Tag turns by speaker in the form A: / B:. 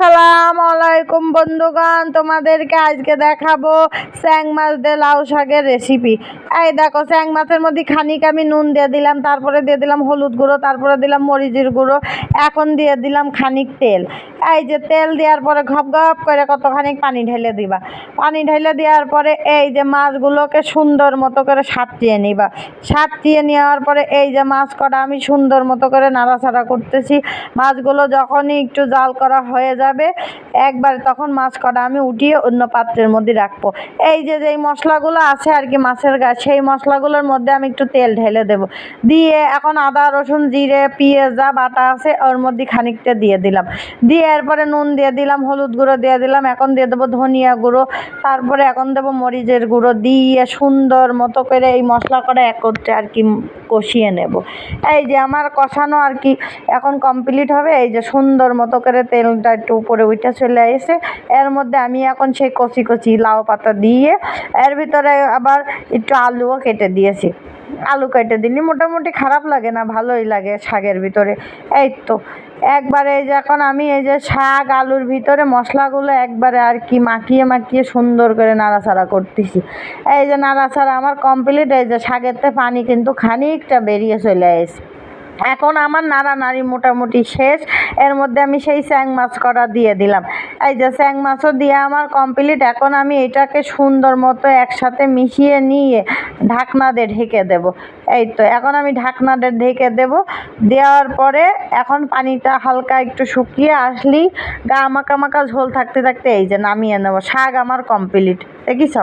A: সালাম আলাইকুম বন্ধুগণ, তোমাদেরকে আজকে দেখাবো স্যাং মাছ দিয়ে লাউ শাকের রেসিপি এই দেখো, স্যাং মাছের মধ্যে খানিক আমি নুন দিয়ে দিলাম, তারপরে দিয়ে দিলাম হলুদ গুঁড়ো, তারপরে দিলাম মরিচের গুঁড়ো, এখন দিয়ে দিলাম খানিক তেল। এই যে তেল দেওয়ার পরে ঘপ ঘপ করে কতখানিক পানি ঢেলে দিবা। পানি ঢেলে দেওয়ার পরে এই যে মাছগুলোকে সুন্দর মতো করে সাঁতরিয়ে নিবা। সাঁতরিয়ে নেওয়ার পরে এই যে মাছ কটা আমি সুন্দর মতো করে নাড়াচাড়া করতেছি। মাছগুলো যখনই একটু জাল করা হয়ে যাবে, একবার তখন মাছ কটা আমি উঠিয়ে অন্য পাত্রের মধ্যে রাখব। এই যে যেই মশলাগুলো আছে আর কি মাছের গাছ সেই মশলাগুলোর মধ্যে আমি একটু তেল ঢেলে দেবো। দিয়ে এখন আদা, রসুন, জিরে, পেঁয়াজ, যা বাটা আছে ওর মধ্যে খানিকটা দিয়ে দিলাম। দিয়ে এরপরে নুন দিয়ে দিলাম, হলুদ গুঁড়ো দিয়ে দিলাম, এখন দিয়ে দেবো ধনিয়া গুঁড়ো। তারপরে এখন দেবো মরিচের গুঁড়ো দিয়ে সুন্দর মতো করে এই মশলা করে একত্রে আর কি কষিয়ে নেব। এই যে আমার কষানো আর কি এখন কমপ্লিট হবে, এই যে সুন্দর মতো করে তেলটা একটু উপরে উঠে চলে এসে, এর মধ্যে আমি এখন সেই কচি কচি লাউ পাতা দিয়ে, এর ভিতরে আবার একটু আলুও কেটে দিয়েছি। আলু কেটে দিলি। মোটামুটি খারাপ লাগে না, ভালোই লাগে শাকের ভিতরে। এই তো, একবারে এই যে এখন আমি এই যে শাক, আলুর ভিতরে মশলাগুলো একবারে আর কি মাখিয়ে মাখিয়ে সুন্দর করে নাড়াচাড়া করতেছি। এই যে নাড়াচাড়া আমার কমপ্লিট এই যে শাকেরতে পানি কিন্তু খানিকটা বেরিয়ে চলে এসে এখন আমার নাড়া নাড়ি মোটামুটি শেষ, এর মধ্যে আমি সেই স্যাং মাছ করা দিয়ে দিলাম। এই যে স্যাং মাছও দিয়ে আমার কমপ্লিট এখন আমি এটাকে সুন্দর মতো একসাথে মিশিয়ে নিয়ে ঢাকনা দিয়ে ঢেকে দেব। এই তো, এখন আমি ঢাকনা দিয়ে ঢেকে দেব। দেওয়ার পরে এখন পানিটা হালকা একটু শুকিয়ে আসলেই গা মাকা মাকা ঝোল থাকতে থাকতে এই যে নামিয়ে নেব। শাক আমার কমপ্লিট দেখিস?